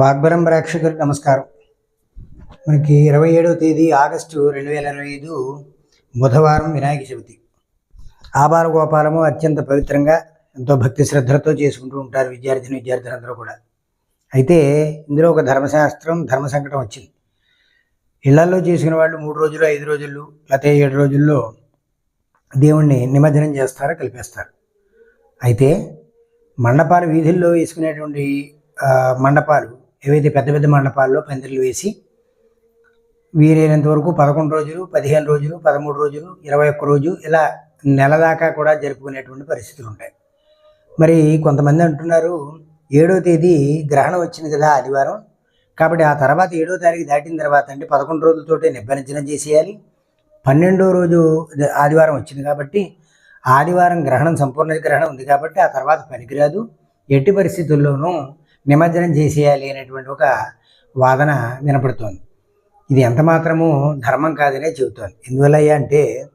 వాగ్బరం ప్రేక్షకులకు నమస్కారం. మనకి ఇరవై ఏడవ తేదీ ఆగస్టు రెండు వేల ఇరవై ఐదు బుధవారం వినాయక చవితి. ఆబాల గోపాలము అత్యంత పవిత్రంగా ఎంతో భక్తి శ్రద్ధలతో చేసుకుంటూ ఉంటారు విద్యార్థిని విద్యార్థులందరూ కూడా. అయితే ఇందులో ఒక ధర్మశాస్త్రం ధర్మ సంకటం వచ్చింది. ఇళ్ళలో చేసుకునే వాళ్ళు మూడు రోజులు ఐదు రోజులు లేకపోతే ఏడు రోజుల్లో దేవుణ్ణి నిమజ్జనం చేస్తారో కలిపేస్తారు? అయితే మండపాలు వీధుల్లో వేసుకునేటువంటి మండపాలు ఏవైతే పెద్ద పెద్ద మండపాల్లో పందిర్లు వేసి వీలైనంత వరకు పదకొండు రోజులు పదిహేను రోజులు పదమూడు రోజులు ఇరవై ఒక్క రోజు ఇలా నెల దాకా కూడా జరుపుకునేటువంటి పరిస్థితులు ఉంటాయి. మరి కొంతమంది అంటున్నారు ఏడో తేదీ గ్రహణం వచ్చింది కదా ఆదివారం. కాబట్టి ఆ తర్వాత ఏడో తారీఖు దాటిన తర్వాత అంటే పదకొండు రోజులతోటే నిబ్బరించడం చేసేయాలి. పన్నెండో రోజు ఆదివారం వచ్చింది కాబట్టి ఆదివారం గ్రహణం సంపూర్ణ గ్రహణం ఉంది కాబట్టి ఆ తర్వాత పనికిరాదు ఎట్టి పరిస్థితుల్లోనూ నిమజ్జనం చేసేయాలి అనేటువంటి ఒక వాదన వినపడుతోంది. ఇది ఎంత మాత్రము ధర్మం కాదనే చెబుతోంది. ఎందువల్ల అంటే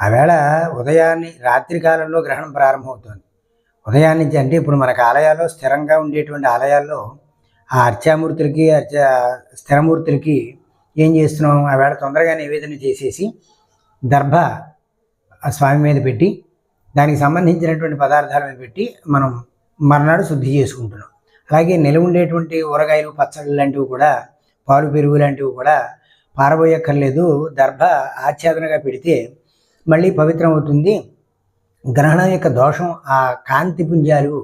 ఆవేళ ఉదయాన్ని రాత్రి కాలంలో గ్రహణం ప్రారంభమవుతోంది. ఉదయాన్నే నుంచి అంటే ఇప్పుడు మనకు ఆలయాల్లో స్థిరంగా ఉండేటువంటి ఆలయాల్లో ఆ అర్చామూర్తులకి అర్చ స్థిరమూర్తులకి ఏం చేస్తున్నాం? ఆవేళ తొందరగా నివేదన చేసేసి దర్భ స్వామి మీద పెట్టి దానికి సంబంధించినటువంటి పదార్థాల మీద పెట్టి మనం మర్నాడు శుద్ధి చేసుకుంటున్నాం. అలాగే నిలవ ఉండేటువంటి ఊరగాయలు పచ్చళ్ళు లాంటివి కూడా పాలు పెరుగు లాంటివి కూడా పారబోయక్కర్లేదు. దర్భ ఆచ్ఛాదనగా పెడితే మళ్ళీ పవిత్రం అవుతుంది గ్రహణం యొక్క దోషం ఆ కాంతి పుంజాలు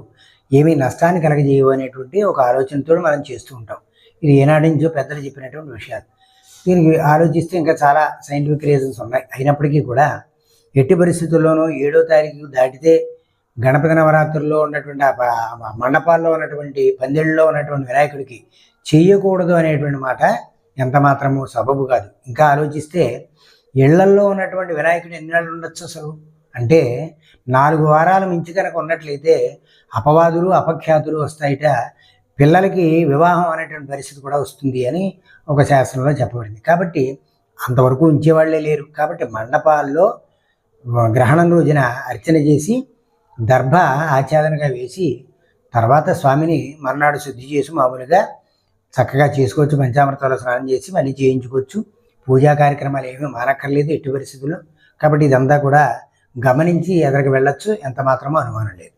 ఏమీ నష్టాన్ని కలగజేయవు అనేటువంటి ఒక ఆలోచనతో మనం చేస్తూ ఉంటాం. ఇది ఏనాటి నుంచో పెద్దలు చెప్పినటువంటి విషయాలు. దీనికి ఆలోచిస్తే ఇంకా చాలా సైంటిఫిక్ రీజన్స్ ఉన్నాయి. అయినప్పటికీ కూడా ఎట్టి పరిస్థితుల్లోనూ ఏడో తారీఖు దాటితే గణపతి నవరాత్రుల్లో ఉన్నటువంటి ఆ మండపాల్లో ఉన్నటువంటి పందిళ్ళలో ఉన్నటువంటి వినాయకుడికి చేయకూడదు అనేటువంటి మాట ఎంత మాత్రము సబబు కాదు. ఇంకా ఆలోచిస్తే ఇళ్ళల్లో ఉన్నటువంటి వినాయకుడు ఎన్ని నెలలు ఉండొచ్చు అసలు? అంటే నాలుగు వారాల మించి కనుక ఉన్నట్లయితే అపవాదులు అపఖ్యాతులు వస్తాయిట. పిల్లలకి వివాహం అనేటువంటి పరిస్థితి కూడా వస్తుంది అని ఒక శాస్త్రంలో చెప్పబడింది. కాబట్టి అంతవరకు ఉంచేవాళ్ళే లేరు. కాబట్టి మండపాల్లో గ్రహణం రోజున అర్చన చేసి దర్భ ఆచ్ఛాదనగా వేసి తర్వాత స్వామిని మర్నాడు శుద్ధి చేసి మామూలుగా చక్కగా చేసుకోవచ్చు పంచామృతాలు స్నానం చేసి మళ్ళీ చేయించుకోవచ్చు. పూజా కార్యక్రమాలు ఏమీ మానక్కర్లేదు ఎట్టి పరిస్థితుల్లో. కాబట్టి ఇదంతా కూడా గమనించి ఎదరికి వెళ్ళొచ్చు ఎంత మాత్రమో అనుమానం లేదు.